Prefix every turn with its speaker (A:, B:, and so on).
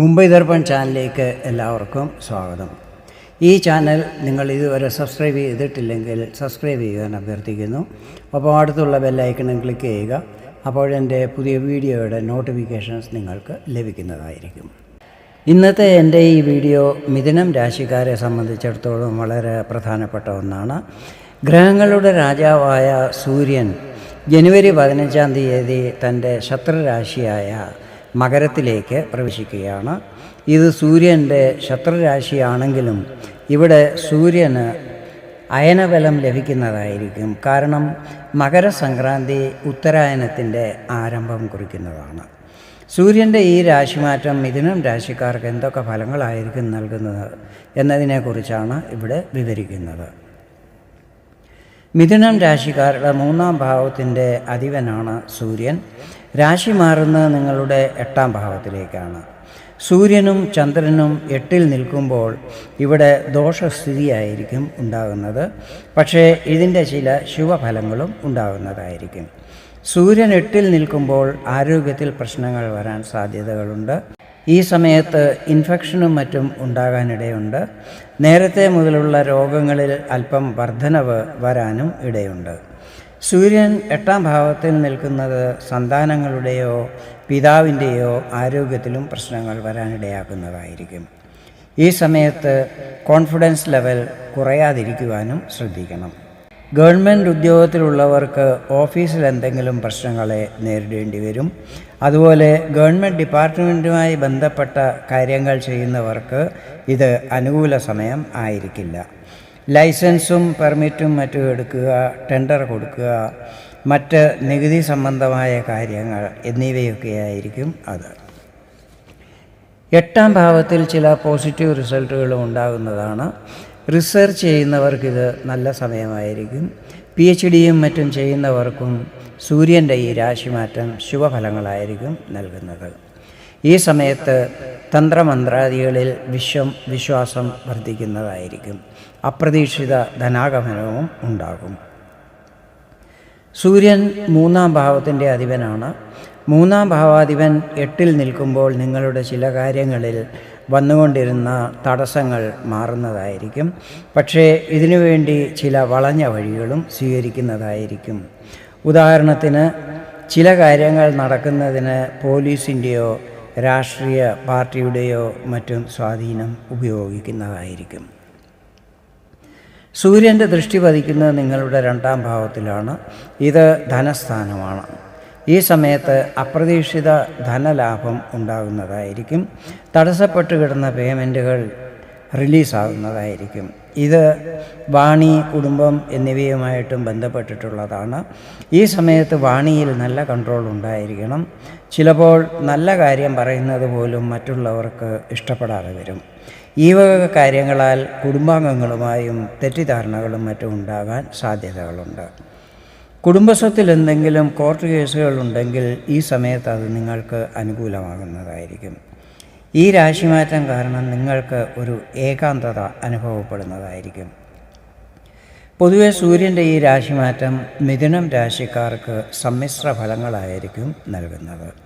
A: മുംബൈ ദർപ്പൺ ചാനലിലേക്ക് എല്ലാവർക്കും സ്വാഗതം. ഈ ചാനൽ നിങ്ങൾ ഇതുവരെ സബ്സ്ക്രൈബ് ചെയ്തിട്ടില്ലെങ്കിൽ സബ്സ്ക്രൈബ് ചെയ്യാൻ അഭ്യർത്ഥിക്കുന്നു. അപ്പോൾ അടുത്തുള്ള ബെല്ലൈക്കണും ക്ലിക്ക് ചെയ്യുക. അപ്പോഴെന്റെ പുതിയ വീഡിയോയുടെ നോട്ടിഫിക്കേഷൻസ് നിങ്ങൾക്ക് ലഭിക്കുന്നതായിരിക്കും. ഇന്നത്തെ എന്റെ ഈ വീഡിയോ മിഥുനം രാശിക്കാരെ സംബന്ധിച്ചിടത്തോളം വളരെ പ്രധാനപ്പെട്ട ഒന്നാണ്. ഗ്രഹങ്ങളുടെ രാജാവായ സൂര്യൻ ജനുവരി പതിനഞ്ചാം തീയതി തന്റെ ശത്രുരാശിയായ മകരത്തിലേക്ക് പ്രവേശിക്കുകയാണ്. ഇത് സൂര്യന്റെ ശത്രുരാശിയാണെങ്കിലും ഇവിടെ സൂര്യന് അയനബലം ലഭിക്കുന്നതായിരിക്കും. കാരണം മകരസംക്രാന്തി ഉത്തരായനത്തിന്റെ ആരംഭം കുറിക്കുന്നതാണ്. സൂര്യന്റെ ഈ രാശിമാറ്റം മിഥുനം രാശിക്കാർക്ക് എന്തൊക്കെ ഫലങ്ങളായിരിക്കും നൽകുന്നത് എന്നതിനെക്കുറിച്ചാണ് ഇവിടെ വിവരിക്കുന്നത്. മിഥുനം രാശിക്കാരുടെ മൂന്നാം ഭാവത്തിന്റെ അധിപനാണ് സൂര്യൻ. രാശി മാറുന്നത് നിങ്ങളുടെ എട്ടാം ഭാവത്തിലേക്കാണ്. സൂര്യനും ചന്ദ്രനും എട്ടിൽ നിൽക്കുമ്പോൾ ഇവിടെ ദോഷസ്ഥിതിയായിരിക്കും ഉണ്ടാകുന്നത്. പക്ഷേ ഇതിന്റെ ചില ശുഭഫലങ്ങളും ഉണ്ടാകുന്നതായിരിക്കും. സൂര്യൻ എട്ടിൽ നിൽക്കുമ്പോൾ ആരോഗ്യത്തിൽ പ്രശ്നങ്ങൾ വരാൻ സാധ്യതകളുണ്ട്. ഈ സമയത്ത് ഇൻഫെക്ഷനും മറ്റും ഉണ്ടാകാനിടയുണ്ട്. നേരത്തെ മുതലുള്ള രോഗങ്ങളിൽ അല്പം വർധനവ് വരാനും ഇടയുണ്ട്. സൂര്യൻ എട്ടാം ഭാവത്തിൽ നിൽക്കുന്നത് സന്താനങ്ങളുടെയോ പിതാവിന്റെയോ ആരോഗ്യത്തിലും പ്രശ്നങ്ങൾ വരാനിടയാക്കുന്നതായിരിക്കും. ഈ സമയത്ത് കോൺഫിഡൻസ് ലെവൽ കുറയാതിരിക്കുവാനും ശ്രദ്ധിക്കണം. ഗവൺമെന്റ് ഉദ്യോഗത്തിലുള്ളവർക്ക് ഓഫീസിൽ എന്തെങ്കിലും പ്രശ്നങ്ങളെ നേരിടേണ്ടി വരും. അതുപോലെ ഗവൺമെന്റ് ഡിപ്പാർട്ട്മെന്റുമായി ബന്ധപ്പെട്ട കാര്യങ്ങൾ ചെയ്യുന്നവർക്ക് ഇത് അനുകൂല സമയം ആയിരിക്കില്ല. ലൈസൻസും പെർമിറ്റും മറ്റും എടുക്കുക ടെൻഡർ കൊടുക്കുക മറ്റ് നികുതി സംബന്ധമായ കാര്യങ്ങൾ എന്നിവയൊക്കെ ആയിരിക്കും അത്. എട്ടാം ഭാവത്തിൽ ചില പോസിറ്റീവ് റിസൾട്ടുകളും ഉണ്ടാകുന്നതാണ്. റിസർച്ച് ചെയ്യുന്നവർക്കിത് നല്ല സമയമായിരിക്കും. പി എച്ച് ഡിയും മറ്റും ചെയ്യുന്നവർക്കും സൂര്യന്റെ ഈ രാശിമാറ്റം ശുഭഫലങ്ങളായിരിക്കും നൽകുന്നത്. ഈ സമയത്ത് തന്ത്രമന്ത്രാദികളിൽ വിശ്വം വിശ്വാസം വർദ്ധിക്കുന്നതായിരിക്കും. അപ്രതീക്ഷിത ധനാഗമനവും ഉണ്ടാകും. സൂര്യൻ മൂന്നാം ഭാവത്തിന്റെ അധിപനാണ്. മൂന്നാം ഭാവാധിപൻ എട്ടിൽ നിൽക്കുമ്പോൾ നിങ്ങളുടെ ചില കാര്യങ്ങളിൽ വന്നുകൊണ്ടിരുന്ന തടസ്സങ്ങൾ മാറുന്നതായിരിക്കും. പക്ഷേ ഇതിനുവേണ്ടി ചില വളഞ്ഞ വഴികളും സ്വീകരിക്കുന്നതായിരിക്കും. ഉദാഹരണത്തിന് ചില കാര്യങ്ങൾ നടക്കുന്നതിന് പോലീസിന്റെയോ രാഷ്ട്രീയ പാർട്ടിയുടെയോ മറ്റും സ്വാധീനം ഉപയോഗിക്കുന്നതായിരിക്കും. സൂര്യന്റെ ദൃഷ്ടി പതിക്കുന്നത് നിങ്ങളുടെ രണ്ടാം ഭാവത്തിലാണ്. ഇത് ധനസ്ഥാനമാണ്. ഈ സമയത്ത് അപ്രതീക്ഷിത ധനലാഭം ഉണ്ടാകുന്നതായിരിക്കും. തടസ്സപ്പെട്ട് കിടന്ന പേയ്മെന്റുകൾ റിലീസാകുന്നതായിരിക്കും. ഇത് വാണി കുടുംബം എന്നിവയുമായിട്ടും ബന്ധപ്പെട്ടിട്ടുള്ളതാണ്. ഈ സമയത്ത് വാണിയിൽ നല്ല കൺട്രോൾ ഉണ്ടായിരിക്കണം. ചിലപ്പോൾ നല്ല കാര്യം പറയുന്നത് പോലും മറ്റുള്ളവർക്ക് ഇഷ്ടപ്പെടാതെ വരും. ഈ വക കാര്യങ്ങളാൽ കുടുംബാംഗങ്ങളുമായും തെറ്റിദ്ധാരണകളും മറ്റും ഉണ്ടാകാൻ സാധ്യതകളുണ്ട്. കുടുംബസ്വത്തിൽ എന്തെങ്കിലും കോർട്ട് കേസുകളുണ്ടെങ്കിൽ ഈ സമയത്ത് അത് നിങ്ങൾക്ക് അനുകൂലമാകുന്നതായിരിക്കും. ഈ രാശിമാറ്റം കാരണം നിങ്ങൾക്ക് ഒരു ഏകാന്തത അനുഭവപ്പെടുന്നതായിരിക്കും. പൊതുവെ സൂര്യന്റെ ഈ രാശിമാറ്റം മിഥുനം രാശിക്കാർക്ക് സമ്മിശ്ര ഫലങ്ങളായിരിക്കും നൽകുന്നത്.